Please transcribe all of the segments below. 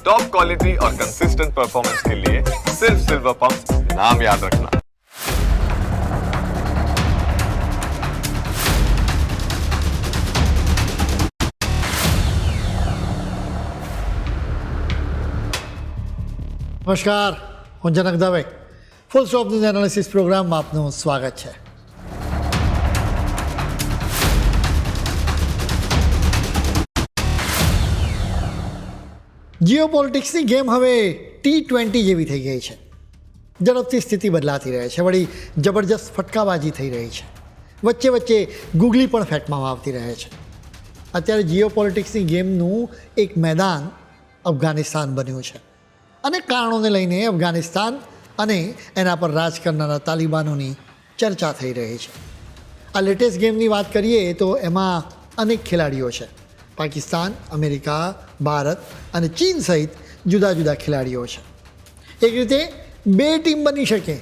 Top quality और consistent performance के लिए सिर्फ सिल्वर पंप नाम याद रखना નમસ્કાર હું Janak Dave full stop news analysis પ્રોગ્રામમાં આપનું સ્વાગત છે જીઓ ગેમ હવે ટી ટ્વેન્ટી જેવી થઈ ગઈ છે. ઝડપથી સ્થિતિ બદલાતી રહે છે. વળી જબરજસ્ત ફટકાબાજી થઈ રહી છે. વચ્ચે વચ્ચે ગુગલી પણ ફેટમાં આવતી રહે છે. અત્યારે જીઓ પોલિટિક્સની ગેમનું એક મેદાન અફઘાનિસ્તાન બન્યું છે. અનેક કારણોને લઈને અફઘાનિસ્તાન અને એના પર રાજ કરનારા તાલિબાનોની ચર્ચા થઈ રહી છે. આ લેટેસ્ટ ગેમની વાત કરીએ તો એમાં અનેક ખેલાડીઓ છે. પાકિસ્તાન, અમેરિકા, ભારત અને ચીન સહિત જુદા જુદા ખેલાડીઓ છે. એક રીતે બે ટીમ બની શકે.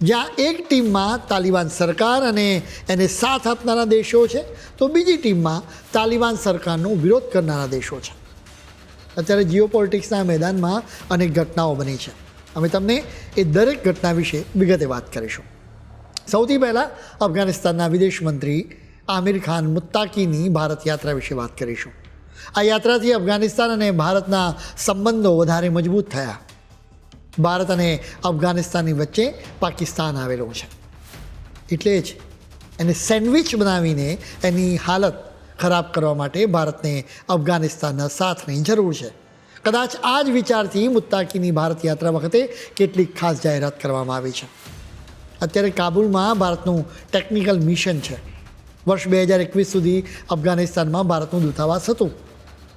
જ્યાં એક ટીમમાં તાલિબાન સરકાર અને એને સાથ આપનારા દેશો છે, તો બીજી ટીમમાં તાલિબાન સરકારનો વિરોધ કરનારા દેશો છે. અત્યારે જીઓ પોલિટિક્સના મેદાનમાં અનેક ઘટનાઓ બની છે. અમે તમને એ દરેક ઘટના વિશે વિગતે વાત કરીશું. સૌથી પહેલાં અફઘાનિસ્તાનના વિદેશ મંત્રી આમિર ખાન મુત્તાકીની ભારત યાત્રા વિશે વાત કરીશું. આ યાત્રાથી અફઘાનિસ્તાન અને ભારતના સંબંધો વધારે મજબૂત થયા. ભારત અને અફઘાનિસ્તાનની વચ્ચે પાકિસ્તાન આવેલું છે. એટલે જ એને સેન્ડવિચ બનાવીને એની હાલત ખરાબ કરવા માટે ભારતને અફઘાનિસ્તાનના સાથની જરૂર છે. કદાચ આ જ વિચારથી મુત્તાકીની ભારત યાત્રા વખતે કેટલીક ખાસ જાહેરાત કરવામાં આવી છે. અત્યારે કાબુલમાં ભારતનું ટેકનિકલ મિશન છે. વર્ષ બે હજાર એકવીસ સુધી અફઘાનિસ્તાનમાં ભારતનું દૂતાવાસ હતું.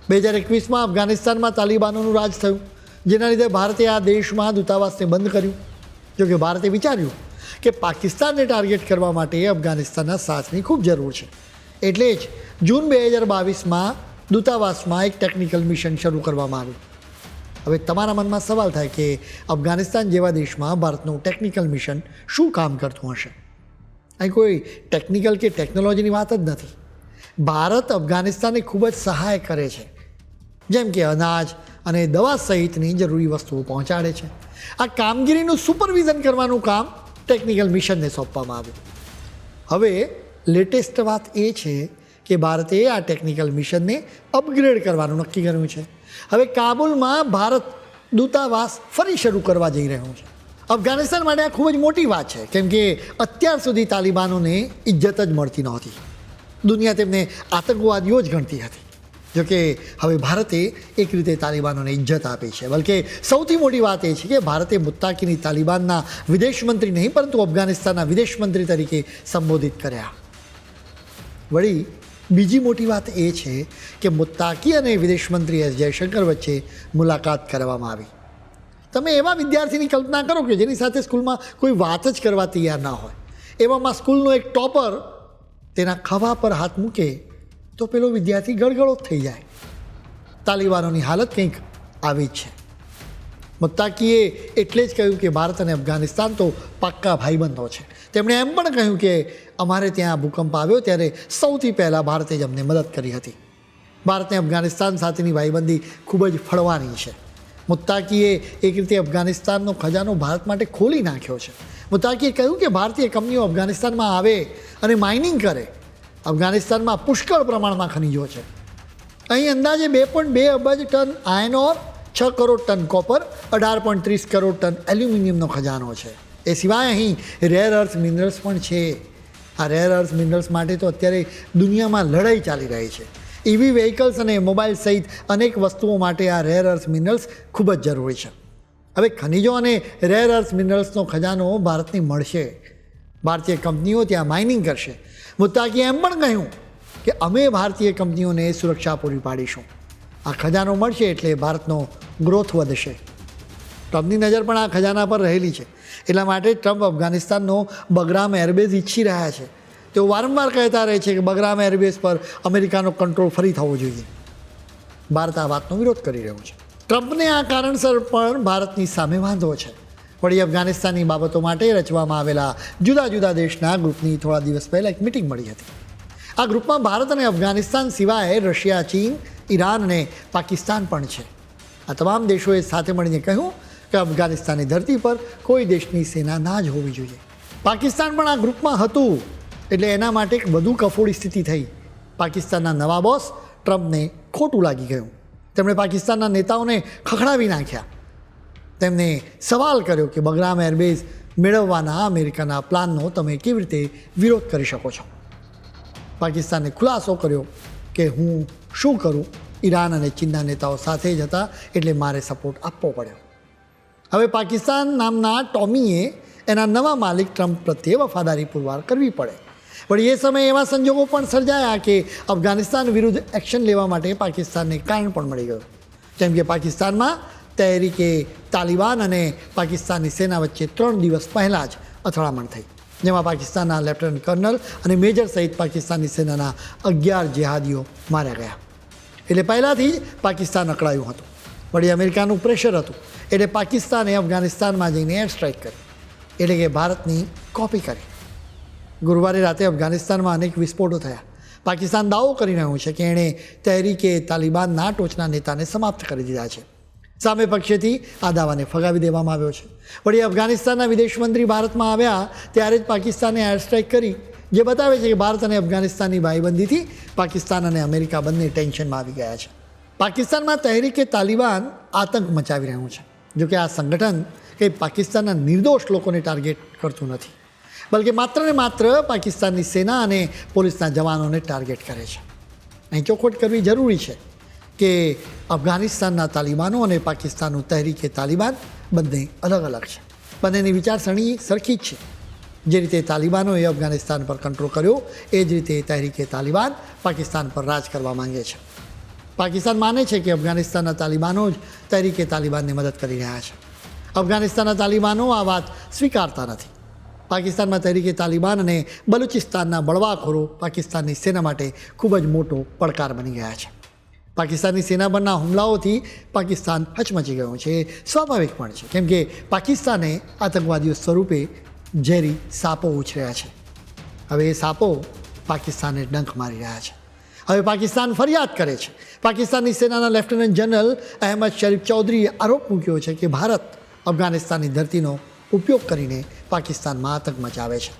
બે હજાર એકવીસમાં અફઘાનિસ્તાનમાં તાલિબાનોનું રાજ થયું, જેના લીધે ભારતે આ દેશમાં દૂતાવાસને બંધ કર્યું. જોકે ભારતે વિચાર્યું કે પાકિસ્તાનને ટાર્ગેટ કરવા માટે અફઘાનિસ્તાનના સાથની ખૂબ જરૂર છે. એટલે જ જૂન બે હજાર બાવીસમાં દૂતાવાસમાં એક ટેકનિકલ મિશન શરૂ કરવામાં આવ્યું. હવે તમારા મનમાં સવાલ થાય કે અફઘાનિસ્તાન જેવા દેશમાં ભારતનું ટેકનિકલ મિશન શું કામ કરતું હશે? અહીં કોઈ ટેકનિકલ કે ટેકનોલોજીની વાત જ નથી. ભારત અફઘાનિસ્તાનને ખૂબ જ સહાય કરે છે. જેમ કે અનાજ અને દવા સહિતની જરૂરી વસ્તુઓ પહોંચાડે છે. આ કામગીરીનું સુપરવિઝન કરવાનું કામ ટેકનિકલ મિશનને સોંપવામાં આવ્યું. હવે લેટેસ્ટ વાત એ છે કે ભારતે આ ટેકનિકલ મિશનને અપગ્રેડ કરવાનું નક્કી કર્યું છે. હવે કાબુલમાં ભારત દૂતાવાસ ફરી શરૂ કરવા જઈ રહ્યું છે. અફઘાનિસ્તાન માટે આ ખૂબ જ મોટી વાત છે, કેમ કે અત્યાર સુધી તાલિબાનોને ઇજ્જત જ મળતી નહોતી. દુનિયા તેમને આતંકવાદીઓ જ ગણતી હતી. જોકે હવે ભારતે એક રીતે તાલિબાનોને ઇજ્જત આપી છે. બલકે સૌથી મોટી વાત એ છે કે ભારતે મુત્તાકીની તાલિબાનના વિદેશ મંત્રી નહીં, પરંતુ અફઘાનિસ્તાનના વિદેશમંત્રી તરીકે સંબોધિત કર્યા. વળી, બીજી મોટી વાત એ છે કે મુત્તાકી અને વિદેશ મંત્રી એસ. જયશંકર વચ્ચે મુલાકાત કરવામાં આવી. તમે એવા વિદ્યાર્થીની કલ્પના કરો કે જેની સાથે સ્કૂલમાં કોઈ વાત જ કરવા તૈયાર ના હોય. એવામાં સ્કૂલનો એક ટોપર તેના ખભા પર હાથ મૂકે તો પેલો વિદ્યાર્થી ગળગળો થઈ જાય. તાલિબાનોની હાલત કંઈક આવી છે. મત્તાકીએ એટલે જ કહ્યું કે ભારત અને અફઘાનિસ્તાન તો પાક્કા ભાઈબંધો છે. તેમણે એમ પણ કહ્યું કે અમારે ત્યાં ભૂકંપ આવ્યો ત્યારે સૌથી પહેલાં ભારતે જ અમને મદદ કરી હતી. ભારતને અફઘાનિસ્તાન સાથેની ભાઈબંધી ખૂબ જ ફળવાની છે. મુત્તાકીએ એક રીતે અફઘાનિસ્તાનનો ખજાનો ભારત માટે ખોલી નાખ્યો છે. મુત્તાકીએ કહ્યું કે ભારતીય કંપનીઓ અફઘાનિસ્તાનમાં આવે અને માઇનિંગ કરે. અફઘાનિસ્તાનમાં પુષ્કળ પ્રમાણમાં ખનિજો છે. અહીં અંદાજે બે પોઈન્ટ બે અબજ ટન આયન ઓર છ કરોડ ટન કોપર અઢાર પોઈન્ટ ત્રીસ કરોડ ટન એલ્યુમિનિયમનો ખજાનો છે. એ સિવાય અહીં રેર અર્થ મિનરલ્સ પણ છે. આ રેર અર્થ મિનરલ્સ માટે તો અત્યારે દુનિયામાં લડાઈ ચાલી રહી છે. ઇવી વ્હીકલ્સ અને મોબાઈલ સહિત અનેક વસ્તુઓ માટે આ રેર અર્થ મિનરલ્સ ખૂબ જ જરૂરી છે. હવે ખનિજો અને રેર અર્થ મિનરલ્સનો ખજાનો ભારતને મળશે. ભારતીય કંપનીઓ ત્યાં માઇનિંગ કરશે. મુત્તાકીએ એમ પણ કહ્યું કે અમે ભારતીય કંપનીઓને સુરક્ષા પૂરી પાડીશું. આ ખજાનો મળશે એટલે ભારતનો ગ્રોથ વધશે. ટ્રમ્પની નજર પણ આ ખજાના પર રહેલી છે. એટલા માટે ટ્રમ્પ અફઘાનિસ્તાનનો બગરામ એરબેઝ ઈચ્છી રહ્યા છે. તેઓ વારંવાર કહેતા રહે છે કે બગરામ એરબેઝ પર અમેરિકાનો કંટ્રોલ ફરી થવો જોઈએ. ભારત આ વાતનો વિરોધ કરી રહ્યું છે. ટ્રમ્પને આ કારણસર પણ ભારતની સામે વાંધો છે. વળી અફઘાનિસ્તાનની બાબતો માટે રચવામાં આવેલા જુદા જુદા દેશના ગ્રુપની થોડા દિવસ પહેલાં એક મિટિંગ મળી હતી. આ ગ્રુપમાં ભારત અને અફઘાનિસ્તાન સિવાય રશિયા, ચીન, ઈરાન અને પાકિસ્તાન પણ છે. આ તમામ દેશોએ સાથે મળીને કહ્યું કે અફઘાનિસ્તાનની ધરતી પર કોઈ દેશની સેના ના જ હોવી જોઈએ. પાકિસ્તાન પણ આ ગ્રુપમાં હતું. એટલે એના માટે એક વધુ કફોડી સ્થિતિ થઈ. પાકિસ્તાનના નવા બોસ ટ્રમ્પને ખોટું લાગી ગયું. તેમણે પાકિસ્તાનના નેતાઓને ખખડાવી નાખ્યા. તેમને સવાલ કર્યો કે બગરામ એરબેઝ મેળવવાના અમેરિકાના પ્લાનનો તમે કેવી રીતે વિરોધ કરી શકો છો? પાકિસ્તાને ખુલાસો કર્યો કે હું શું કરું? ઈરાન અને ચીનના નેતાઓ સાથે જ હતા, એટલે મારે સપોર્ટ આપવો પડ્યો. હવે પાકિસ્તાન નામના ટોમીએ એના નવા માલિક ટ્રમ્પ પ્રત્યે વફાદારી પુરવાર કરવી પડે. વળી એ સમયે એવા સંજોગો પણ સર્જાયા કે અફઘાનિસ્તાન વિરુદ્ધ એક્શન લેવા માટે પાકિસ્તાનને કારણ પણ મળી ગયું. જેમ કે પાકિસ્તાનમાં તહેરીકે તાલિબાન અને પાકિસ્તાનની સેના વચ્ચે ત્રણ દિવસ પહેલાં જ અથડામણ થઈ. જેમાં પાકિસ્તાનના લેફ્ટનન્ટ કર્નલ અને મેજર સહિત પાકિસ્તાની સેનાના અગિયાર જેહાદીઓ માર્યા ગયા. એટલે પહેલાંથી જ પાકિસ્તાન અકળાયું હતું. વળી અમેરિકાનું પ્રેશર હતું. એટલે પાકિસ્તાને અફઘાનિસ્તાનમાં જઈને એર સ્ટ્રાઇક કરી. એટલે કે ભારતની કોપી કરી. ગુરુવારે રાતે અફઘાનિસ્તાનમાં અનેક વિસ્ફોટો થયા. પાકિસ્તાન દાવો કરી રહ્યું છે કે એણે તહેરીકે તાલિબાનના ટોચના નેતાને સમાપ્ત કરી દીધા છે. સામે પક્ષેથી આ દાવાને ફગાવી દેવામાં આવ્યો છે. વળી અફઘાનિસ્તાનના વિદેશ મંત્રી ભારતમાં આવ્યા ત્યારે જ પાકિસ્તાને એર સ્ટ્રાઇક કરી, જે બતાવે છે કે ભારત અને અફઘાનિસ્તાનની ભાઈબંધીથી પાકિસ્તાન અને અમેરિકા બંને ટેન્શનમાં આવી ગયા છે. પાકિસ્તાનમાં તહેરીકે તાલિબાન આતંક મચાવી રહ્યું છે. જોકે આ સંગઠન કંઈ પાકિસ્તાનના નિર્દોષ લોકોને ટાર્ગેટ કરતું નથી. બલકે માત્ર ને માત્ર પાકિસ્તાનની સેના અને પોલીસના જવાનોને ટાર્ગેટ કરે છે. અહીં ચોખવટ કરવી જરૂરી છે કે અફઘાનિસ્તાનના તાલિબાનો અને પાકિસ્તાનનું તહેરીકે તાલિબાન બંને અલગ અલગ છે. બંનેની વિચારસરણી સરખી જ છે. જે રીતે તાલિબાનોએ અફઘાનિસ્તાન પર કંટ્રોલ કર્યો, એ જ રીતે તહેરીકે તાલિબાન પાકિસ્તાન પર રાજ કરવા માંગે છે. પાકિસ્તાન માને છે કે અફઘાનિસ્તાનના તાલિબાનો જ તહેરીકે તાલિબાનને મદદ કરી રહ્યા છે. અફઘાનિસ્તાનના તાલિબાનો આ વાત સ્વીકારતા નથી. પાકિસ્તાનમાં તરીકે તાલિબાન અને બલુચિસ્તાનના બળવાખોરો પાકિસ્તાનની સેના માટે ખૂબ જ મોટો પડકાર બની ગયા છે. પાકિસ્તાનની સેના પરના હુમલાઓથી પાકિસ્તાન હચમચી ગયું છે. સ્વાભાવિક પણ છે. કેમ કે પાકિસ્તાને આતંકવાદીઓ સ્વરૂપે ઝેરી સાપો ઉછર્યા છે. હવે એ સાપો પાકિસ્તાનને ડંખ મારી રહ્યા છે. હવે પાકિસ્તાન ફરિયાદ કરે છે. પાકિસ્તાનની સેનાના લેફ્ટનન્ટ જનરલ અહેમદ શરીફ ચૌધરીએ આરોપ મૂક્યો છે કે ભારત અફઘાનિસ્તાનની ધરતીનો ઉપયોગ કરીને પાકિસ્તાનમાં આતંક મચાવે છે.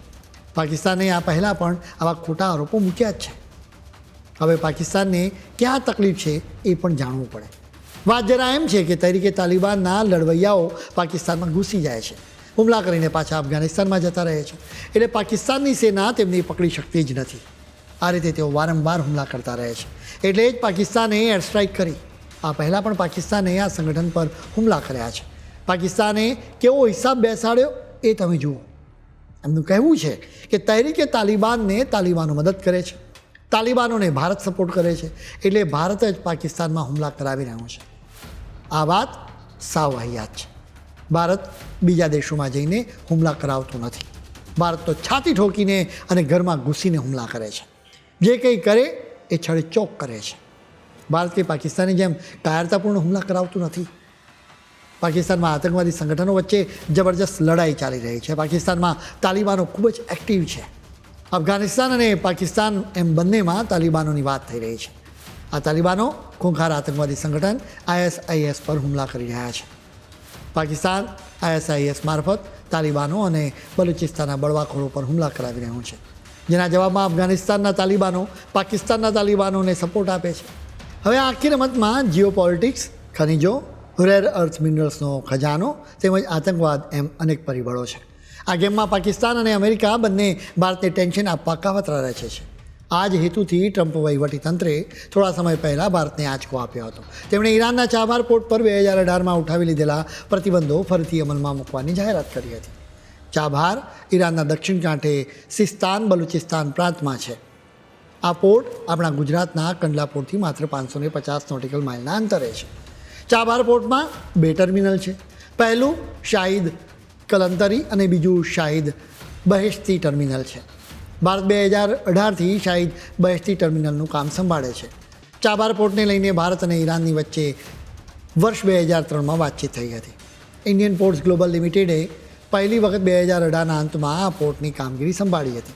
પાકિસ્તાને આ પહેલાં પણ આવા ખોટા આરોપો મૂક્યા જ છે. હવે પાકિસ્તાનને ક્યાં તકલીફ છે એ પણ જાણવું પડે. વાત જરા એમ છે કે તરીકે તાલિબાનના લડવૈયાઓ પાકિસ્તાનમાં ઘૂસી જાય છે. હુમલા કરીને પાછા અફઘાનિસ્તાનમાં જતા રહે છે. એટલે પાકિસ્તાનની સેના તેમની પકડી શકતી જ નથી. આ રીતે તેઓ વારંવાર હુમલા કરતા રહે છે. એટલે જ પાકિસ્તાને એર સ્ટ્રાઇક કરી. આ પહેલાં પણ પાકિસ્તાને આ સંગઠન પર હુમલા કર્યા છે. પાકિસ્તાને કેવો હિસાબ બેસાડ્યો એ તમે જુઓ. એમનું કહેવું છે કે તહેરીકે તાલિબાનને તાલિબાનો મદદ કરે છે. તાલિબાનોને ભારત સપોર્ટ કરે છે. એટલે ભારત જ પાકિસ્તાનમાં હુમલા કરાવી રહ્યો છે. આ વાત સાવ વાહિયાત છે. ભારત બીજા દેશોમાં જઈને હુમલા કરાવતું નથી. ભારત તો છાતી ઠોકીને અને ઘરમાં ઘૂસીને હુમલા કરે છે. જે કંઈ કરે એ છડે ચોક કરે છે. ભારત કે પાકિસ્તાનની જેમ કાયરતાપૂર્ણ હુમલા કરાવતું નથી. પાકિસ્તાનમાં આતંકવાદી સંગઠનો વચ્ચે જબરજસ્ત લડાઈ ચાલી રહી છે. પાકિસ્તાનમાં તાલિબાનો ખૂબ જ એક્ટિવ છે. અફઘાનિસ્તાન અને પાકિસ્તાન એમ બંનેમાં તાલિબાનોની વાત થઈ રહી છે. આ તાલિબાનો ખૂંખાર આતંકવાદી સંગઠન આઈએસઆઈએસ પર હુમલા કરી રહ્યા છે. પાકિસ્તાન આઈએસઆઈએસ મારફત તાલિબાનો અને બલુચિસ્તાનના બળવાખોરો પર હુમલા કરાવી રહ્યું છે. જેના જવાબમાં અફઘાનિસ્તાનના તાલિબાનો પાકિસ્તાનના તાલિબાનોને સપોર્ટ આપે છે. હવે આખી રમતમાં જીઓ પોલિટિક્સ ખનિજો રેર અર્થ મિનરલ્સનો ખજાનો તેમજ આતંકવાદ એમ અનેક પરિબળો છે. આ ગેમમાં પાકિસ્તાન અને અમેરિકા બંને ભારતને ટેન્શન આપવા કાવતરા રચે છે. આ જ હેતુથી ટ્રમ્પ વહીવટીતંત્રે થોડા સમય પહેલાં ભારતને આંચકો આપ્યો હતો. તેમણે ઈરાનના ચાબાર પોર્ટ પર બે હજાર અઢારમાં ઉઠાવી લીધેલા પ્રતિબંધો ફરીથી અમલમાં મૂકવાની જાહેરાત કરી હતી. ચાબહાર ઈરાનના દક્ષિણ કાંઠે સિસ્તાન બલુચિસ્તાન પ્રાંતમાં છે. આ પોર્ટ આપણા ગુજરાતના કંડલા પોર્ટથી માત્ર પાંચસો ને પચાસ નોટિકલ માઇલના અંતરે છે. ચાબાર પોર્ટમાં બે ટર્મિનલ છે. પહેલું શાહિદ કલંતરી અને બીજું શાહિદ બહેશ્તી ટર્મિનલ છે. ભારત બે હજાર અઢારથી શાહિદ બહેશ્તી ટર્મિનલનું કામ સંભાળે છે. ચાબાર પોર્ટને લઈને ભારત અને ઈરાનની વચ્ચે વર્ષ બે હજાર ત્રણમાં વાતચીત થઈ હતી. ઇન્ડિયન પોર્ટ્સ ગ્લોબલ લિમિટેડે પહેલી વખત બે હજાર અઢારના અંતમાં આ પોર્ટની કામગીરી સંભાળી હતી.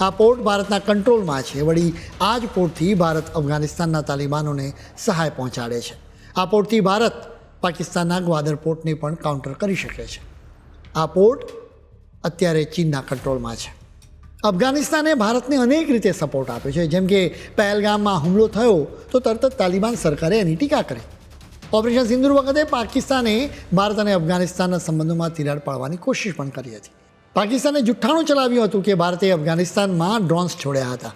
આ પોર્ટ ભારતના કંટ્રોલમાં છે. વળી આ જ પોર્ટથી ભારત અફઘાનિસ્તાનના તાલિબાનોને સહાય પહોંચાડે છે. આ પોર્ટથી ભારત પાકિસ્તાનના ગ્વાદર પોર્ટને પણ કાઉન્ટર કરી શકે છે. આ પોર્ટ અત્યારે ચીનના કંટ્રોલમાં છે. અફઘાનિસ્તાને ભારતને અનેક રીતે સપોર્ટ આપ્યો છે. જેમ કે પહેલગામમાં હુમલો થયો તો તરત જ તાલિબાન સરકારે એની ટીકા કરી. ઓપરેશન સિંદુર વખતે પાકિસ્તાને ભારત અને અફઘાનિસ્તાનના સંબંધોમાં તિરાડ પાડવાની કોશિશ પણ કરી હતી. પાકિસ્તાને જુઠ્ઠાણું ચલાવ્યું હતું કે ભારતે અફઘાનિસ્તાનમાં ડ્રોન્સ છોડ્યા હતા.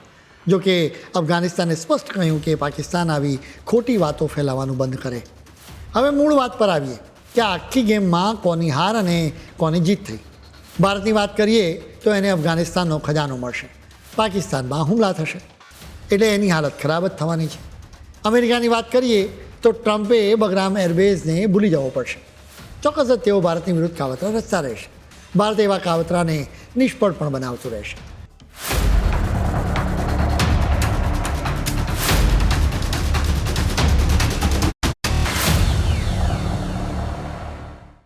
જો કે અફઘાનિસ્તાને સ્પષ્ટ કહ્યું કે પાકિસ્તાન આવી ખોટી વાતો ફેલાવવાનું બંધ કરે. હવે મૂળ વાત પર આવીએ કે આખી ગેમમાં કોની હાર અને કોની જીત થઈ. ભારતની વાત કરીએ તો એને અફઘાનિસ્તાનનો ખજાનો મળશે. પાકિસ્તાનમાં હુમલા થશે. એટલે એની હાલત ખરાબ જ થવાની છે. અમેરિકાની વાત કરીએ તો ટ્રમ્પે બગરામ એરબેઝને ભૂલી જવો પડશે. ચોક્કસ જ તેઓ ભારતની વિરુદ્ધ કાવતરા રચતા રહેશે. ભારત એવા કાવતરાને નિષ્ફળ પણ બનાવતું રહેશે.